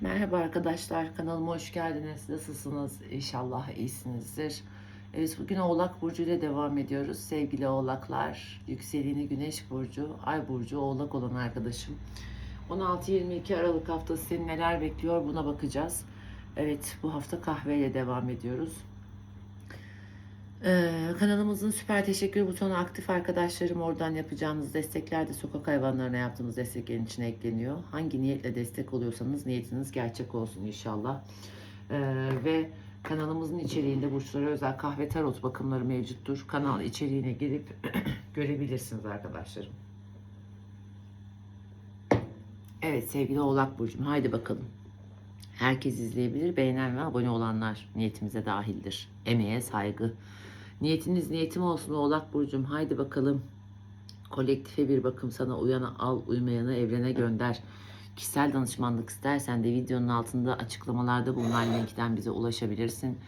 Merhaba arkadaşlar, kanalıma hoş geldiniz. Nasılsınız? İnşallah iyisinizdir. Evet, bugün Oğlak Burcu ile devam ediyoruz. Sevgili Oğlaklar, yükseleni Güneş Burcu, Ay Burcu, Oğlak olan arkadaşım. 16-22 Aralık haftası seni neler bekliyor buna bakacağız. Evet, bu hafta kahveyle devam ediyoruz. Ee, kanalımızın süper teşekkür butonu aktif arkadaşlarım. Oradan yapacağınız destekler de sokak hayvanlarına yaptığımız desteklerin içine ekleniyor. Hangi niyetle destek oluyorsanız niyetiniz gerçek olsun inşallah. Ee, ve kanalımızın içeriğinde burçlara özel kahve tarot bakımları mevcuttur. Kanal içeriğine girip görebilirsiniz arkadaşlarım. Evet sevgili Oğlak Burcu'm haydi bakalım. Herkes izleyebilir, beğenen ve abone olanlar niyetimize dahildir. Emeğe saygı. Niyetiniz niyetim olsun Oğlak Burcu'm. Haydi bakalım. Kolektife bir bakım sana uyana al, uymayanı evrene gönder. Kişisel danışmanlık istersen de videonun altında açıklamalarda bulunan linkten bize ulaşabilirsin.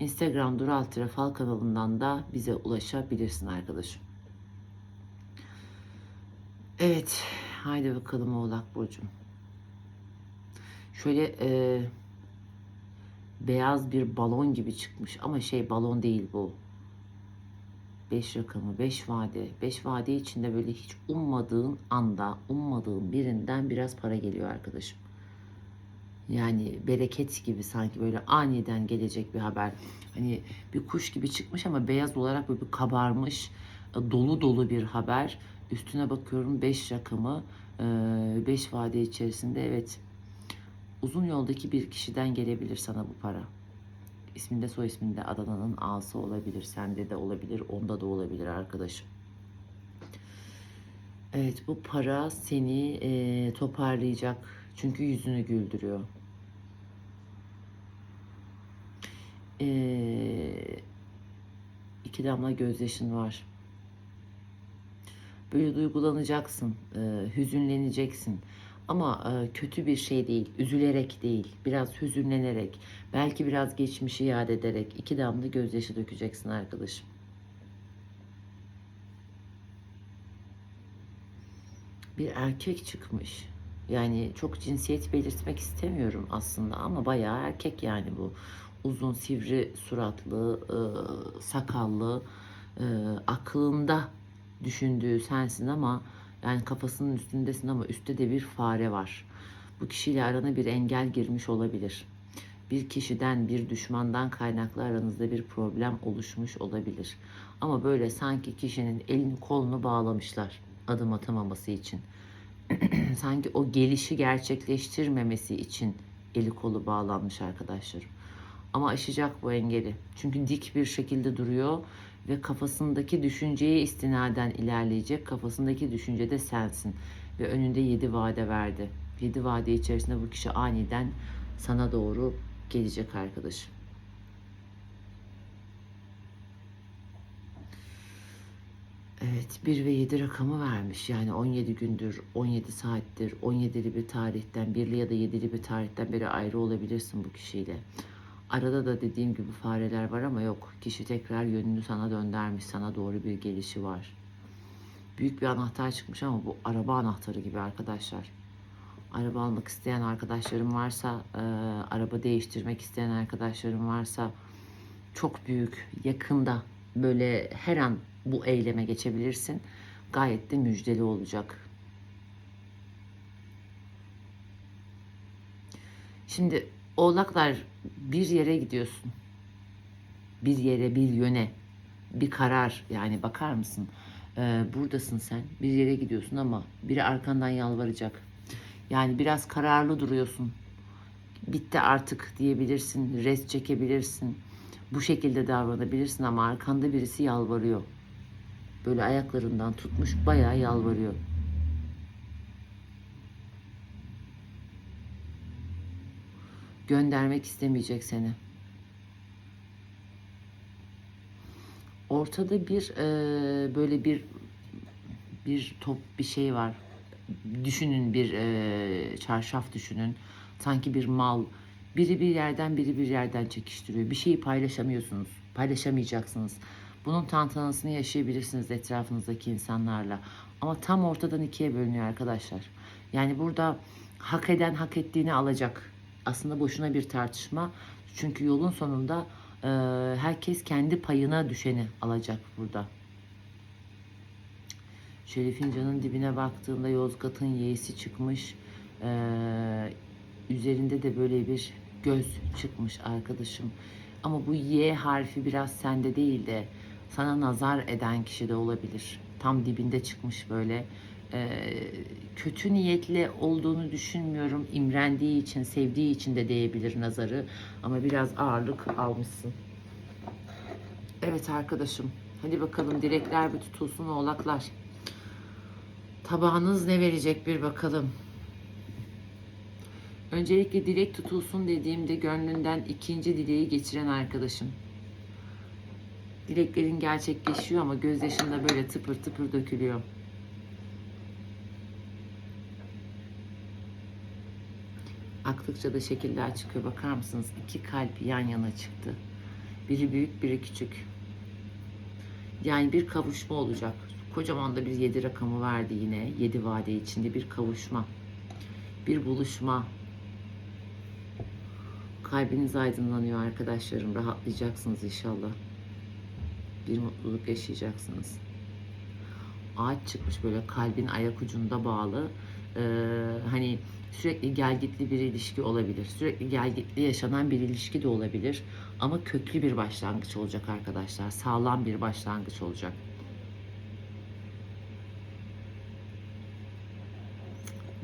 Instagram Dural Fal kanalından da bize ulaşabilirsin arkadaşım. Evet, haydi bakalım Oğlak Burcu'm. Şöyle e, beyaz bir balon gibi çıkmış ama şey balon değil bu. 5 rakamı, 5 vade. 5 vade içinde böyle hiç ummadığın anda, ummadığın birinden biraz para geliyor arkadaşım. Yani bereket gibi sanki böyle aniden gelecek bir haber. Hani bir kuş gibi çıkmış ama beyaz olarak böyle bir kabarmış, dolu dolu bir haber. Üstüne bakıyorum 5 rakamı, 5 vade içerisinde evet uzun yoldaki bir kişiden gelebilir sana bu para. İsminde soy isminde Adana'nın A'sı olabilir. Sende de olabilir. Onda da olabilir arkadaşım. Evet bu para seni e, toparlayacak. Çünkü yüzünü güldürüyor. E, iki damla gözyaşın var. Böyle duygulanacaksın. E, hüzünleneceksin. Ama e, kötü bir şey değil, üzülerek değil, biraz hüzünlenerek, belki biraz geçmişi yad ederek iki damla gözyaşı dökeceksin arkadaşım. Bir erkek çıkmış. Yani çok cinsiyet belirtmek istemiyorum aslında ama bayağı erkek yani bu. Uzun, sivri suratlı, e, sakallı, e, aklında düşündüğü sensin ama yani kafasının üstündesin ama üstte de bir fare var. Bu kişiyle arana bir engel girmiş olabilir. Bir kişiden, bir düşmandan kaynaklı aranızda bir problem oluşmuş olabilir. Ama böyle sanki kişinin elini kolunu bağlamışlar adım atamaması için. sanki o gelişi gerçekleştirmemesi için eli kolu bağlanmış arkadaşlarım. Ama aşacak bu engeli. Çünkü dik bir şekilde duruyor ve kafasındaki düşünceye istinaden ilerleyecek. Kafasındaki düşünce de sensin. Ve önünde yedi vade verdi. Yedi vade içerisinde bu kişi aniden sana doğru gelecek arkadaşım. Evet 1 ve 7 rakamı vermiş. Yani 17 gündür, 17 saattir, 17'li bir tarihten, 1'li ya da 7'li bir tarihten beri ayrı olabilirsin bu kişiyle. Arada da dediğim gibi fareler var ama yok. Kişi tekrar yönünü sana döndürmüş. Sana doğru bir gelişi var. Büyük bir anahtar çıkmış ama bu araba anahtarı gibi arkadaşlar. Araba almak isteyen arkadaşlarım varsa, e, araba değiştirmek isteyen arkadaşlarım varsa çok büyük, yakında böyle her an bu eyleme geçebilirsin. Gayet de müjdeli olacak. Şimdi Oğlaklar bir yere gidiyorsun. Bir yere, bir yöne, bir karar yani bakar mısın? Ee, buradasın sen, bir yere gidiyorsun ama biri arkandan yalvaracak. Yani biraz kararlı duruyorsun. Bitti artık diyebilirsin, res çekebilirsin. Bu şekilde davranabilirsin ama arkanda birisi yalvarıyor. Böyle ayaklarından tutmuş bayağı yalvarıyor. Göndermek istemeyecek seni. Ortada bir e, böyle bir bir top bir şey var. Düşünün bir e, çarşaf düşünün. Sanki bir mal. Biri bir yerden biri bir yerden çekiştiriyor. Bir şeyi paylaşamıyorsunuz. Paylaşamayacaksınız. Bunun tantanasını yaşayabilirsiniz etrafınızdaki insanlarla. Ama tam ortadan ikiye bölünüyor arkadaşlar. Yani burada hak eden hak ettiğini alacak aslında boşuna bir tartışma. Çünkü yolun sonunda e, herkes kendi payına düşeni alacak burada. Şöyle fincanın dibine baktığımda Yozgat'ın Y'si çıkmış. Ee, üzerinde de böyle bir göz çıkmış arkadaşım. Ama bu Y harfi biraz sende değil de sana nazar eden kişi de olabilir. Tam dibinde çıkmış böyle. Ee, kötü niyetli olduğunu düşünmüyorum. İmrendiği için, sevdiği için de değebilir nazarı. Ama biraz ağırlık almışsın. Evet arkadaşım. Hadi bakalım dilekler bir tutulsun oğlaklar. Tabağınız ne verecek bir bakalım. Öncelikle dilek tutulsun dediğimde gönlünden ikinci dileği geçiren arkadaşım. Dileklerin gerçekleşiyor ama gözyaşında böyle tıpır tıpır dökülüyor. Aktıkça da şekiller çıkıyor. Bakar mısınız? İki kalp yan yana çıktı. Biri büyük, biri küçük. Yani bir kavuşma olacak. Kocaman da bir yedi rakamı verdi yine. Yedi vade içinde bir kavuşma. Bir buluşma. Kalbiniz aydınlanıyor arkadaşlarım. Rahatlayacaksınız inşallah. Bir mutluluk yaşayacaksınız. Ağaç çıkmış böyle kalbin ayak ucunda bağlı. Ee, hani sürekli gelgitli bir ilişki olabilir. Sürekli gelgitli yaşanan bir ilişki de olabilir. Ama köklü bir başlangıç olacak arkadaşlar. Sağlam bir başlangıç olacak.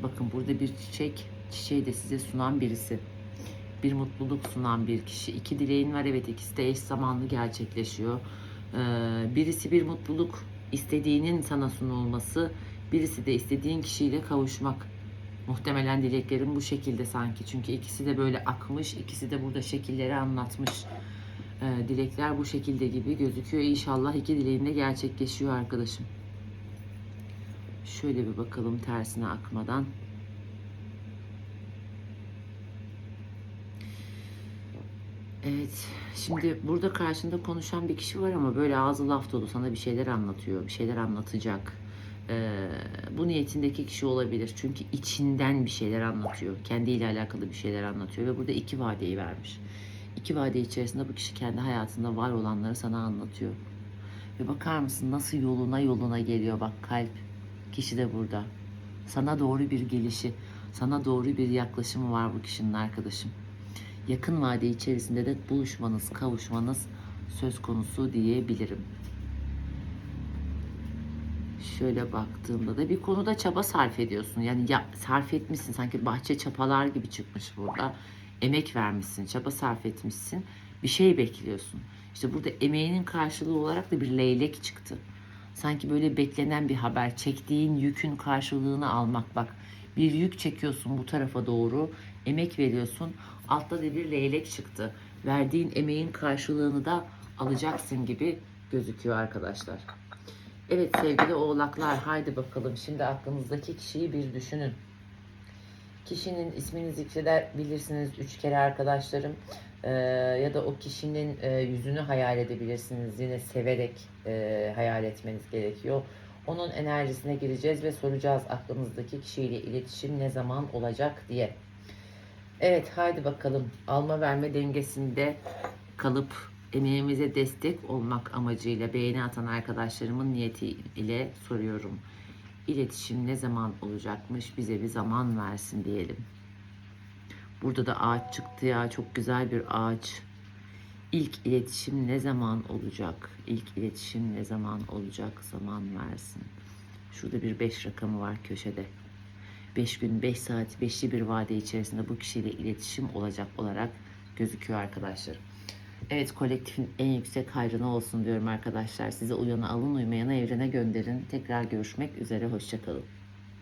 Bakın burada bir çiçek, çiçeği de size sunan birisi. Bir mutluluk sunan bir kişi. İki dileğin var evet ikisi de eş zamanlı gerçekleşiyor. Ee, birisi bir mutluluk istediğinin sana sunulması, birisi de istediğin kişiyle kavuşmak. Muhtemelen dileklerim bu şekilde sanki. Çünkü ikisi de böyle akmış, ikisi de burada şekilleri anlatmış. Ee, dilekler bu şekilde gibi gözüküyor. İnşallah iki dileğin de gerçekleşiyor arkadaşım. Şöyle bir bakalım tersine akmadan. Evet, şimdi burada karşında konuşan bir kişi var ama böyle ağzı laf dolu sana bir şeyler anlatıyor, bir şeyler anlatacak. Ee, bu niyetindeki kişi olabilir çünkü içinden bir şeyler anlatıyor, kendiyle alakalı bir şeyler anlatıyor ve burada iki vadeyi vermiş. İki vade içerisinde bu kişi kendi hayatında var olanları sana anlatıyor. Ve bakar mısın nasıl yoluna yoluna geliyor bak kalp. Kişi de burada. Sana doğru bir gelişi, sana doğru bir yaklaşımı var bu kişinin arkadaşım. Yakın vade içerisinde de buluşmanız, kavuşmanız söz konusu diyebilirim. Şöyle baktığımda da bir konuda çaba sarf ediyorsun. Yani ya, sarf etmişsin sanki bahçe çapalar gibi çıkmış burada. Emek vermişsin, çaba sarf etmişsin. Bir şey bekliyorsun. İşte burada emeğinin karşılığı olarak da bir leylek çıktı. Sanki böyle beklenen bir haber. Çektiğin yükün karşılığını almak bak. Bir yük çekiyorsun bu tarafa doğru. Emek veriyorsun. Altta da bir leylek çıktı. Verdiğin emeğin karşılığını da alacaksın gibi gözüküyor arkadaşlar. Evet sevgili oğlaklar haydi bakalım şimdi aklınızdaki kişiyi bir düşünün. Kişinin ismini zikredebilirsiniz üç kere arkadaşlarım. Ee, ya da o kişinin e, yüzünü hayal edebilirsiniz. Yine severek e, hayal etmeniz gerekiyor. Onun enerjisine gireceğiz ve soracağız aklınızdaki kişiyle iletişim ne zaman olacak diye. Evet haydi bakalım alma verme dengesinde kalıp emeğimize destek olmak amacıyla beğeni atan arkadaşlarımın niyeti ile soruyorum. İletişim ne zaman olacakmış bize bir zaman versin diyelim. Burada da ağaç çıktı ya çok güzel bir ağaç. İlk iletişim ne zaman olacak? İlk iletişim ne zaman olacak? Zaman versin. Şurada bir 5 rakamı var köşede. 5 gün 5 saat 5'li bir vade içerisinde bu kişiyle iletişim olacak olarak gözüküyor arkadaşlar. Evet kolektifin en yüksek hayrına olsun diyorum arkadaşlar. Size uyanı alın uymayanı evrene gönderin. Tekrar görüşmek üzere hoşçakalın.